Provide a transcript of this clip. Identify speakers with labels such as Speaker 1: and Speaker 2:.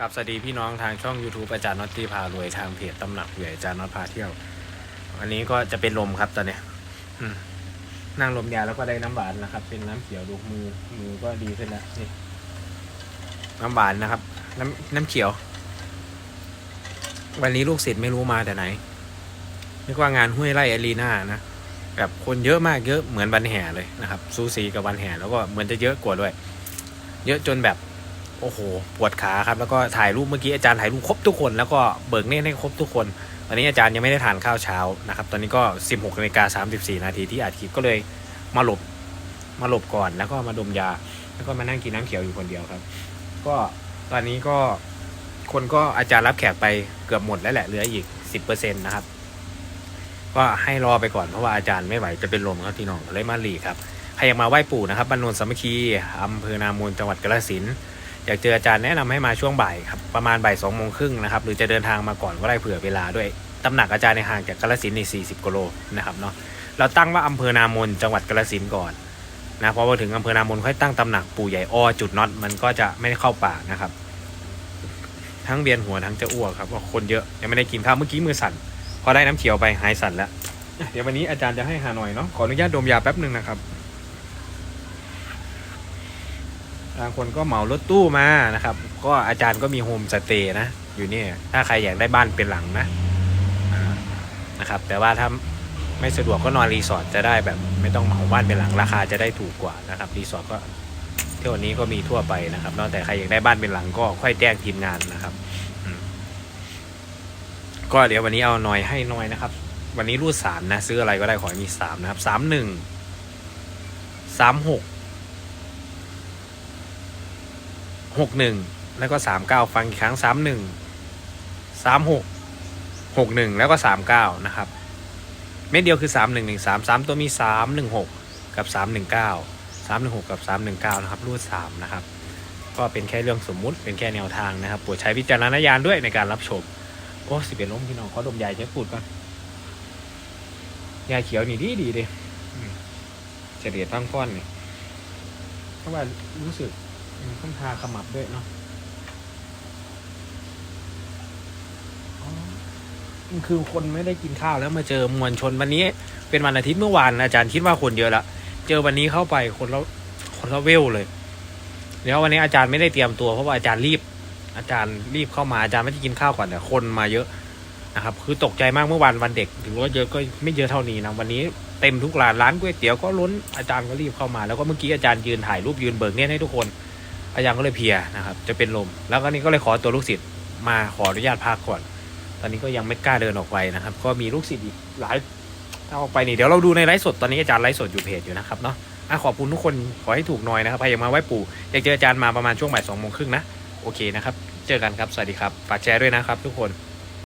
Speaker 1: กับสวัสดีพี่น้องทางช่อง YouTube อาจารย์น็อตตี้พารวยทางเพจตำหนักเหยื่ออาจารย์น็อตพาเที่ยว อันนี้ก็จะเป็นลมครับตอนเนี้ยนั่งลมยาแล้วก็ได้น้ำหวานนะครับ เป็นน้ำเขียวดูมือมือก็ดีขึ้นแล้วนี่น้ำหวานนะครับ น้ำน้ำเขียว วันนี้ลูกศิษย์ไม่รู้มาแต่ไหนนึกว่างานห้วยไร่อารีนานะแบบคนเยอะมากเยอะเหมือนวันแห่เลยนะครับซูซีกับวันแห่แล้วก็เหมือนจะเยอะกว่าด้วย เยอะจนแบบ โอ้โหปวดขาครับแล้วก็ถ่ายรูปเมื่อกี้อาจารย์ถ่ายรูปครบทุกคนแล้วก็เบิกเนตให้ครบทุกคนตอนนี้อาจารย์ยังไม่ได้ทานข้าวเช้านะครับ ตอนนี้ก็ 16นาฬิกา34 นาทีที่อัดคลิปก็เลยมาหลบมาหลบก่อนแล้วก็มาดมยา แล้วก็มานั่งกินน้ำเขียวอยู่คนเดียวครับ ก็ตอนนี้ก็คนก็อาจารย์รับแขกไปเกือบหมดแล้วแหละเหลืออีก 10%นะครับ ก็ให้รอไปก่อนเพราะว่าอาจารย์ไม่ไหวจะเป็นลมครับที่น้องเลยมาหลีครับใครอยากมาไหว้ปู่นะครับบรรนนสามัคคีอำเภอนามูลจังหวัดกาฬสินธุ์ อยากเจออาจารย์แนะนำให้มาช่วงบ่ายครับประมาณบ่ายสองโมงครึ่งนะครับหรือจะเดินทางมาก่อนก็ได้เผื่อเวลาด้วยตำหนักอาจารย์ในห่างจากกาฬสินใน40กิโลนะครับเนาะเราตั้งว่าอำเภอนามนจังหวัดกาฬสินก่อนนะพอมาถึงอำเภอนามนค่อยตั้งตำหนักปู่ใหญ่อ้อจุดน็อตมันก็จะไม่ได้เข้าป่านะครับ ทั้งเวียนหัวทั้งจะอ้วกครับเพราคนเยอะยังไม่ได้กินข้าวเมื่อกี้มือสั่นพอได้น้ำเขียวไปหายสั่นแล้วเดี๋ยววันนี้อาจารย์จะให้หาหน่อยเนาะขออนุญาตดมยาแป๊บหนึ่งนะครับ บางคนก็เหมารถตู้มานะครับ ก็อาจารย์ก็มีโฮมสเตย์นะ อยู่นี่ ถ้าใครอยากได้บ้านเป็นหลังนะนะครับ แต่ว่าถ้าไม่สะดวกก็นอนรีสอร์ทจะได้แบบไม่ต้องเหมาบ้านเป็นหลังราคาจะได้ถูกกว่านะครับรีสอร์ทก็เที่ยวนี้ก็มีทั่วไปนะครับนอกแต่ใครอยากได้บ้านเป็นหลังก็ค่อยแจ้งทีมงานนะครับก็เดี๋ยววันนี้เอาหน่อยให้หน่อยนะครับ วันนี้รูดสามนะ ซื้ออะไรก็ได้ขอให้มีสามนะครับสามหนึ่งสามหก หกหนึ่งแล้วก็สามเก้าฟังอีกครั้งสามหนึ่งสามหกหกหนึ่งแล้วก็สามเก้านะครับ เม็ดเดียวคือสามหนึ่งหนึ่งสามสามตัวมีสามหนึ่งหกกับสามหนึ่งเก้าสามหนึ่งหกกับสามหนึ่งเก้านะครับรูดสามนะครับ ก็เป็นแค่เรื่องสมมุติเป็นแค่แนวทางนะครับโปรดใช้วิจารณญาณด้วยในการรับชมโอ้สิเป็นล้มพี่น้องเขาดมยาเช็ดปูดก่อนยาเขียวนี่ดีดีเลยเฉลี่ยตั้งก้อนนี่เพราะว่ารู้สึก ต้องทาขมับด้วยเนาะอ๋อคือคนไม่ได้กินข้าวแล้วมาเจอมวลชนวันนี้ เป็นวันอาทิตย์เมื่อวานอาจารย์คิดว่าคนเยอะละเจอวันนี้เข้าไปคนละคนละเวลเลยเดี๋ยววันนี้อาจารย์ไม่ได้เตรียมตัวเพราะว่าอาจารย์รีบ อาจารย์รีบเข้ามาอาจารย์ไม่ได้กินข้าวก่อนแต่คนมาเยอะนะครับ คือตกใจมากเมื่อวานวันเด็กถือว่าเยอะก็ไม่เยอะเท่านี้นะวันนี้เต็มทุกร้านร้านก๋วยเตี๋ยวก็ล้นอาจารย์ก็รีบเข้ามาแล้วก็เมื่อกี้อาจารย์ยืนถ่ายรูปยืนเบิกเนี่ยให้ทุกคน อาจารย์ก็เลยเพียนะครับ จะเป็นลม แล้วก็นี่ก็เลยขอตัวลูกศิษย์มาขออนุญาตพักก่อน ตอนนี้ก็ยังไม่กล้าเดินออกไปนะครับ ก็มีลูกศิษย์อีกหลายเอาออกไปนี่เดี๋ยวเราดูในไลฟ์สดตอนนี้อาจารย์ไลฟ์สดอยู่เพจอยู่นะครับเนาะอะขอบคุณทุกคนขอให้ถูกหน่อยนะครับใครอยากมาไหว้ปู่อยากเจออาจารย์มาประมาณช่วงบ่ายสองโมงครึ่งนะ โอเคนะครับ เจอกันครับ สวัสดีครับ ฝากแชร์ด้วยนะครับทุกคน